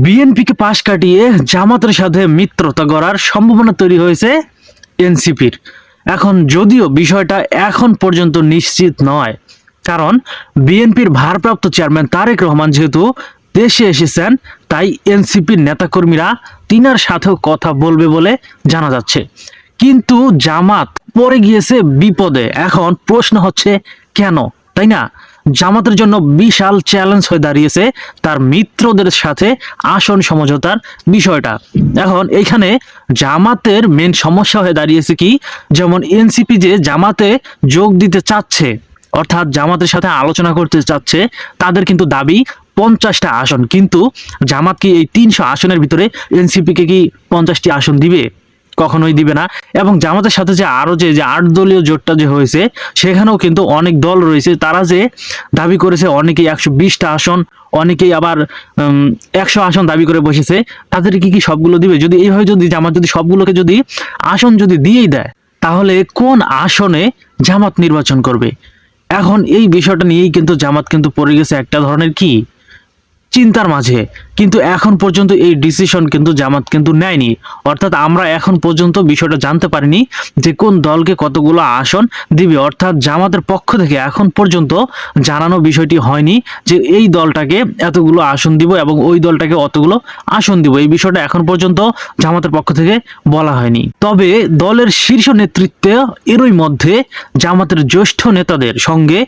বিএনপিকে পাশ কাটিয়ে জামাতের সাথে মিত্রতা গড়ার সম্ভাবনা তৈরি হয়েছে এনসিপির। এখন যদিও বিষয়টা এখন পর্যন্ত নিশ্চিত নয়, কারণ বিএনপির ভারপ্রাপ্ত চেয়ারম্যান তারেক রহমান যেহেতু দেশে এসেছেন, তাই এনসিপির নেতাকর্মীরা তিনার সাথেও কথা বলবে বলে জানা যাচ্ছে। কিন্তু জামাত পরে গিয়েছে বিপদে। এখন প্রশ্ন হচ্ছে কেন? তাই না? জামাতের জন্য বিশাল চ্যালেঞ্জ হয়ে দাঁড়িয়েছে তার মিত্রদের সাথে আসন সমঝোতার বিষয়টা। এখন এইখানে জামাতের মেন সমস্যা হয়ে দাঁড়িয়েছে কি? যেমন এনসিপি যে জামাতে যোগ দিতে চাচ্ছে, অর্থাৎ জামাতের সাথে আলোচনা করতে চাচ্ছে, তাদের কিন্তু দাবি পঞ্চাশটা আসন। কিন্তু জামাত কি এই তিনশো আসনের ভিতরে এনসিপিকে কি পঞ্চাশটি আসন দিবে? কখনোই দিবে না। এবং জামাতের সাথে যে আরও যে যে আট দলীয় জোটটা যে হয়েছে, সেখানেও কিন্তু অনেক দল রয়েছে। তারা যে দাবি করেছে, অনেকেই একশো বিশটা আসন, অনেকেই আবার একশো আসন দাবি করে বসেছে। তাদের কি কি সবগুলো দিবে? যদি এইভাবে যদি জামাত যদি সবগুলোকে যদি আসন যদি দিয়েই দেয়, তাহলে কোন আসনে জামাত নির্বাচন করবে? এখন এই বিষয়টা নিয়েই কিন্তু জামাত কিন্তু পড়ে গেছে একটা ধরনের কি? চিন্তার মাঝে। কিন্তু এখন পর্যন্ত এই ডিসিশন কিন্তু জামাত কিন্তু নেয়নি। অর্থাৎ আমরা এখন পর্যন্ত বিষয়টা জানতে পারিনি যে কোন দলকে কতগুলো আসন দিবে। অর্থাৎ জামাতের পক্ষ থেকে এখন পর্যন্ত জানানো বিষয়টি হয়নি যে এই দলটাকে এতগুলো আসন দিব এবং ওই দলটাকে অতগুলো আসন দিব। এই বিষয়টা এখন পর্যন্ত জামাতের পক্ষ থেকে বলা হয়নি। তবে দলের শীর্ষ নেতৃত্বে এরই মধ্যে জামাতের জ্যেষ্ঠ নেতাদের সঙ্গে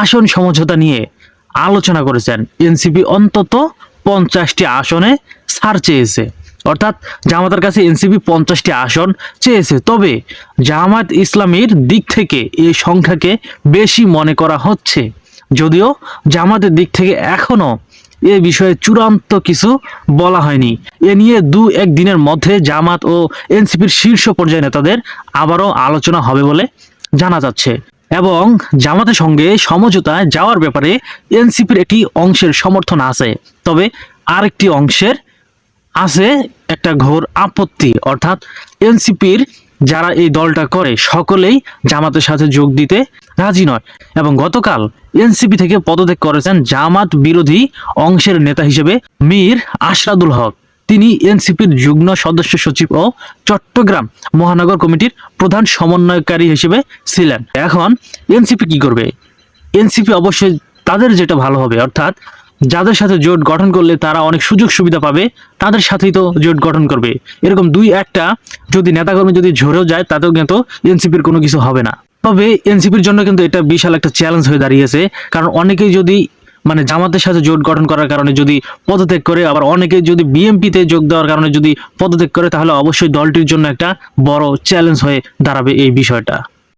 আসন সমঝোতা নিয়ে আলোচনা করেছেন। এনসিপি অন্তত পঞ্চাশটি আসনে সার চেয়েছে। অর্থাৎ জামাতের কাছে এনসিপি পঞ্চাশটি আসন চেয়েছে। তবে জামাত ইসলামীর দিক থেকে এই সংখ্যাকে বেশি মনে করা হচ্ছে। যদিও জামাতের দিক থেকে এখনও এ বিষয়ে চূড়ান্ত কিছু বলা হয়নি। এ নিয়ে দু এক দিনের মধ্যে জামাত ও এনসিপির শীর্ষ পর্যায়ে নেতাদের আবারও আলোচনা হবে বলে জানা যাচ্ছে। এবং জামাতের সঙ্গে সমঝোতায় যাওয়ার ব্যাপারে এনসিপির একটি অংশের সমর্থন আছে। তবে আরেকটি অংশের আছে একটা ঘোর আপত্তি, অর্থাৎ এনসিপির যারা এই দলটা করে, সকলেই জামাতের সাথে যোগ দিতে রাজি নয়। এবং গতকাল এনসিপি থেকে পদত্যাগ করেছেন জামাত বিরোধী অংশের নেতা হিসেবে মীর আশরাদুল হক। তিনি এনসিপির যুগ্ম সদস্য সচিব ও চট্টগ্রাম মহানগর কমিটির প্রধান সমন্বয়কারী হিসেবে ছিলেন। এখন এনসিপি কি করবে? এনসিপি অবশ্যই তাদের যেটা ভালো হবে, অর্থাৎ যাদের সাথে জোট গঠন করলে তারা অনেক সুযোগ সুবিধা পাবে, তাদের সাথেই তো জোট গঠন করবে। এরকম দুই একটা যদি নেতাকর্মী যদি ঝরেও যায়, তাতেও কিন্তু এনসিপির কোনো কিছু হবে না। তবে এনসিপির জন্য কিন্তু এটা বিশাল একটা চ্যালেঞ্জ হয়ে দাঁড়িয়েছে, কারণ অনেকেই যদি মানে জামাতের সাথে জোট গঠন করার কারণে যদি পদত্যাগ করে, আবার অনেকে যদি বিএমপিতে যোগ দেওয়ার কারণে যদি পদত্যাগ করে, তাহলে অবশ্যই দলটির জন্য একটা বড় চ্যালেঞ্জ হয়ে দাঁড়াবে এই বিষয়টা।